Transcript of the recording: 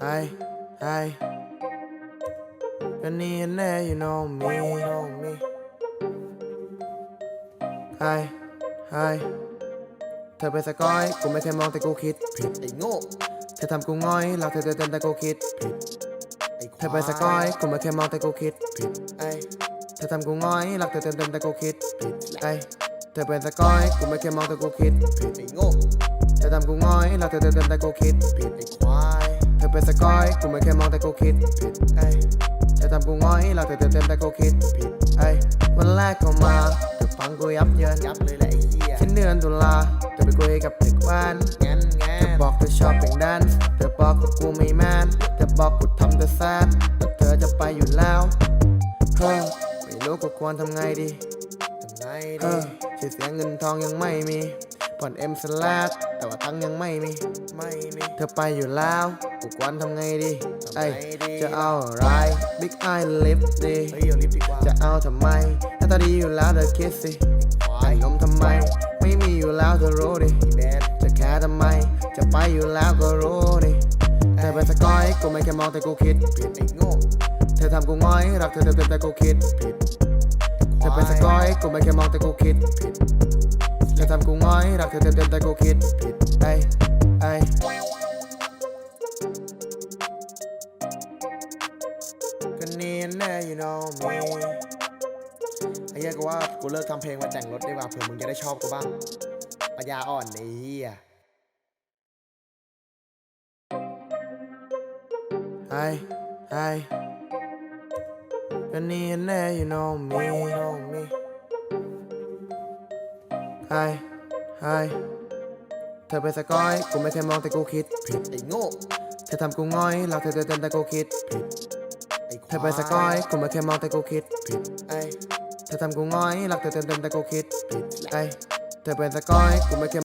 Hey, กันนี่แน่ you know me, know me. Hey, hey, เธอเป็นสกอย กูไม่เคยมองแต่กูคิดผิดไอ้โง่เธอทำกูง่อยหลอกเธอเต้นแต่กูคิดผิดไอ้คเธวาอเป็นสกอย กูไม่เคยมองแต่กูคิดผิดไอ้เธอทำกูง่อยหลอกเธอเต้นแต่กูคิดผิดเอ้ยเธอเป็นสกอย กูไม่เคยมองแต่กูคิดผิดไอ้โง่เธอทำกูง่อยหลอกเธอเต้นแต่กูคิดผิดไอ้ควายเธ อเป็นสกอยกูไม่เคยมองแต่กูคิดผิดเอ้ยเธอทำกูง่อยหลอกเธอเต้นแต่กูคิดผิดเอ้ยวันแรกเข้ามาเธอฟังกูยับเยินยับเลยแหละไอ้เหี้ยสิ้นเดือนตุลาเธอไปคุยกับเด็กแว้นงั้นงั้เธอนบอกเธอชอบเพลงแดนซ์เธอบอกว่ากูไม่แมนเธอบอกกูทำแต่แซดแต่เธอจะไปอยู่แล้วเฮ้อไม่รู้กูควรทำไงดีทำไงเอดีอชื่อเสียงเงินทองยังไม่มี ผ่อนเอ็มสแลดแต่ว่าตังค์ยังไม่มีไม่มีเธอไปอยู่แล้วกูควรทำไงดีไงเอ้จะเอาอะไร Big Eye Lip ดีเฮ้ยเอลิฟต์ดีจะเอาทำไมหน้าตาดีอยู่แล้วเธอคิดสิควาแต่ยงนมทำไม ไม่มีอยู่แล้วเธอรู้ดิแบนจะแค่ทำไม จะไปอยู่แล้วก็รู้ดิเธอเป็นสกอยกูไม่แค่มองแต่กูคิดผิดไอ้โง่เธอทำกูง่อยรักเธอเต็มๆแต่กูคิดผิดเธอเป็นสกอยกูไม่แค่มองแต่กูคิดผิด ทำกูง่อย รักเธอเต็มๆแต่กูคิดผิดไอ้ไอ้ก็นี่แน่ you know me ไอ้เหี้ยกูว่ากูเลิกทำเพลงมาแต่งรถดีกว่าเผื่อมึงจะได้ชอบกูบ้างปัญญาอ่อนไอ้เหี้ยไอ้ไอ้ก็นี่แน่ you know me know me ไอ้ไอ้เธอเป็นสกอย กูไม่เคยมองแต่กูคิดผิดไอ้โง่เธอทำกูง่อยหลอกเธอเต้นแต่กูคิดผิดไอ้ควายเธอเป็นสกอย กูไม่เคยมองแต่กูคิดผิดไอ้เธอทำกูง่อยหลอกเธอเต้นแต่กูคิดผิดไอ้เธอเป็นสกอย กูไม่เคย